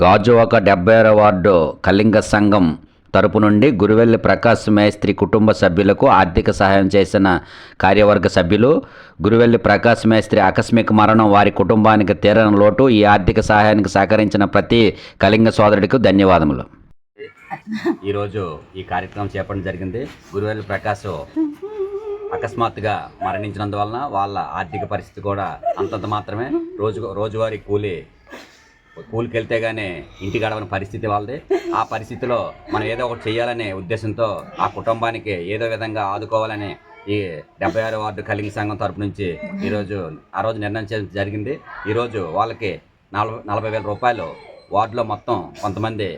గాజువాక డెబ్బై వార్డు కళింగ సంఘం తరపు నుండి గురువెల్లి ప్రకాశ్ మేస్త్రి కుటుంబ సభ్యులకు ఆర్థిక సహాయం చేసిన కార్యవర్గ సభ్యులు గురువెల్లి ప్రకాశ్ మేస్త్రి ఆకస్మిక మరణం వారి కుటుంబానికి తీరని లోటు ఈ ఆర్థిక సహాయానికి సహకరించిన ప్రతి కళింగ సోదరుడికి ధన్యవాదములు. ఈరోజు ఈ కార్యక్రమం చేపట్టడం జరిగింది. గురువెల్లి ప్రకాశ్ అకస్మాత్తుగా మరణించినందువలన వాళ్ళ ఆర్థిక పరిస్థితి కూడా అంతంత మాత్రమే. రోజు రోజువారీ కూలీ కూలికి వెళ్తే ఇంటి గడవని పరిస్థితి వాళ్ళది. ఆ పరిస్థితిలో మనం ఏదో ఒకటి చేయాలనే ఉద్దేశంతో ఆ కుటుంబానికి ఏదో విధంగా ఆదుకోవాలని ఈ డెబ్బై ఆరు వార్డు కలింగ సంఘం తరపు నుంచి ఈరోజు ఆ రోజు నిర్ణయం చేయడం జరిగింది. ఈరోజు వాళ్ళకి నలభై నలభై వేల రూపాయలు వార్డులో మొత్తం కొంతమంది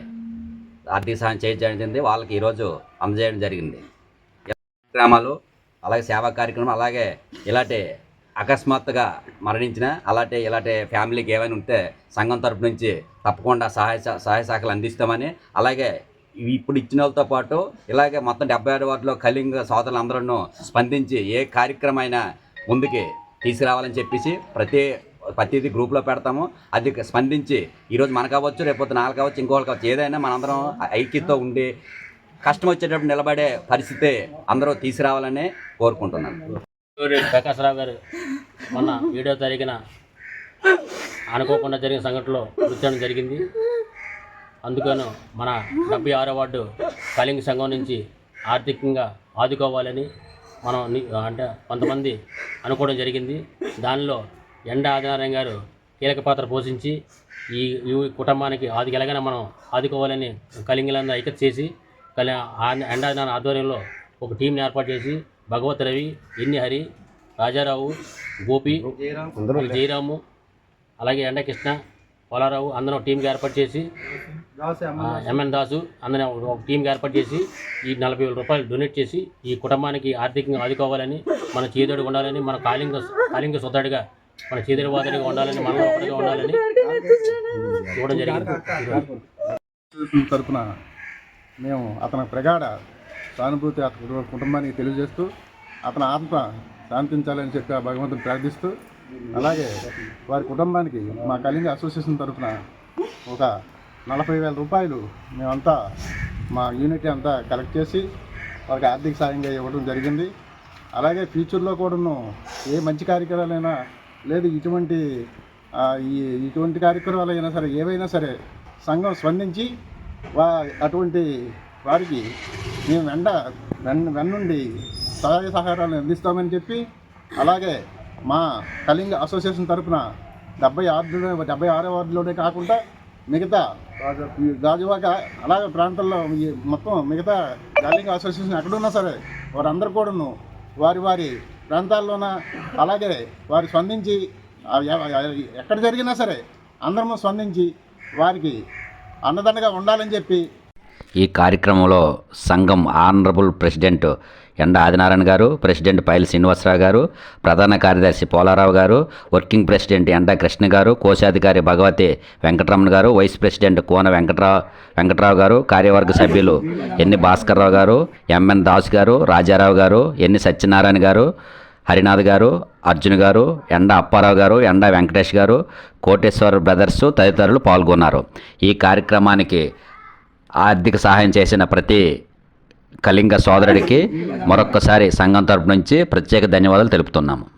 ఆర్థిక సహాయం చేయడం వాళ్ళకి ఈరోజు అందజేయడం జరిగింది. కార్యక్రమాలు అలాగే సేవా కార్యక్రమం అలాగే ఇలాంటి అకస్మాత్తుగా మరణించిన అలాంటి ఇలాంటి ఫ్యామిలీకి ఏమైనా ఉంటే సంఘం తరపు నుంచి తప్పకుండా సహాయ సహాయ శాఖలు అందిస్తామని అలాగే ఇప్పుడు ఇచ్చిన వాళ్ళతో పాటు ఇలాగే మొత్తం డెబ్బై ఆరు వార్డులో కళింగ సోదరులు అందరూ స్పందించి ఏ కార్యక్రమం అయినా ముందుకి తీసుకురావాలని చెప్పేసి ప్రతి ప్రతిదీ గ్రూప్లో పెడతాము. అది స్పందించి ఈరోజు మనకు కావచ్చు రేపు నాలుగు కావచ్చు ఇంకోళ్ళు కావచ్చు ఏదైనా మనందరం ఐక్యతో ఉండి కష్టం వచ్చేటప్పుడు నిలబడే పరిస్థితి అందరూ తీసుకురావాలని కోరుకుంటున్నాను. ప్రకాశ్రావు గారు మొన్న ఏడో తారీఖున అనుకోకుండా జరిగిన సంఘటనలో మృతి జరిగింది. అందుకను మన డెబ్బై ఆరో వార్డు కళింగ సంఘం నుంచి ఆర్థికంగా ఆదుకోవాలని మనం అంటే కొంతమంది అనుకోవడం జరిగింది. దానిలో ఎండ ఆదినారాయణ గారు కీలక పాత్ర పోషించి ఈ ఈ కుటుంబానికి ఆది ఎలాగైనా మనం ఆదుకోవాలని కలింగలందరూ ఐక్యత చేసి కలి ఎండ ఆధ్వర్యంలో ఒక టీంని ఏర్పాటు చేసి భగవత్ రవి ఎన్ని హరి రాజారావు గోపి జయరాము అలాగే ఎండ కృష్ణ పోలారావు అందరం టీంకి ఏర్పాటు చేసి ఎంఎన్ దాసు అందరం ఒక టీంకి ఏర్పాటు చేసి ఈ నలభై వేల రూపాయలు డొనేట్ చేసి ఈ కుటుంబానికి ఆర్థికంగా ఆదుకోవాలని మన చేదోడు ఉండాలని మన కాలింగ కాలింగ సొద్దడిగా మన చేదోడు వాదడిగా ఉండాలని మనం ఒకటిగా ఉండాలని చూడడం జరిగింది తరపున మేము అతని ప్రగాఢ సానుభూతి అతని కుటుంబానికి తెలియజేస్తూ అతని ఆత్మ శాంతించాలని చెప్పి ఆ భగవంతుని ప్రార్థిస్తూ అలాగే వారి కుటుంబానికి మా కళింగ అసోసియేషన్ తరపున ఒక నలభై వేల రూపాయలు మేమంతా మా యూనిట్ అంతా కలెక్ట్ చేసి వారికి ఆర్థిక సాయంగా ఇవ్వడం జరిగింది. అలాగే ఫ్యూచర్లో కూడాను ఏ మంచి కార్యక్రమాలైనా లేదు ఇటువంటి ఈ ఇటువంటి కార్యక్రమాలు అయినా సరే ఏవైనా సరే సంఘం స్పందించి వా అటువంటి వారికి మేము వెంట వెన్ వెన్నుండి సహాయ సహకారాలు అందిస్తామని చెప్పి అలాగే మా కళింగ అసోసియేషన్ తరపున డెబ్బై ఆరు డెబ్బై ఆరో వార్డులోనే కాకుండా మిగతా గాజువాక అలాగే ప్రాంతాల్లో మొత్తం మిగతా కళింగ అసోసియేషన్ ఎక్కడున్నా సరే వారందరూ కూడాను వారి వారి ప్రాంతాల్లోన అలాగే వారు స్పందించి ఎక్కడ జరిగినా సరే అందరము స్పందించి వారికి అన్నదండగా ఉండాలని చెప్పి ఈ కార్యక్రమంలో సంఘం ఆనరబుల్ ప్రెసిడెంట్ ఎండ ఆదినారాయణ గారు ప్రెసిడెంట్ పైల శ్రీనివాసరావు గారు ప్రధాన కార్యదర్శి పోలారావు గారు వర్కింగ్ ప్రెసిడెంట్ ఎండా కృష్ణ గారు కోశాధికారి భగవతి వెంకటరమణ గారు వైస్ ప్రెసిడెంట్ కోన వెంకట్రావు వెంకట్రావు గారు కార్యవర్గ సభ్యులు ఎన్ని భాస్కర్రావు గారు ఎంఎన్ దాస్ గారు రాజారావు గారు ఎన్ని సత్యనారాయణ గారు హరినాథ్ గారు అర్జున్ గారు ఎండ అప్పారావు గారు ఎండ వెంకటేష్ గారు కోటేశ్వర బ్రదర్స్ తదితరులు పాల్గొన్నారు. ఈ కార్యక్రమానికి ఆర్థిక సహాయం చేసిన ప్రతి కళింగ సోదరుడికి మరొక్కసారి సంఘం తరపు నుంచి ప్రత్యేక ధన్యవాదాలు తెలుపుతున్నాము.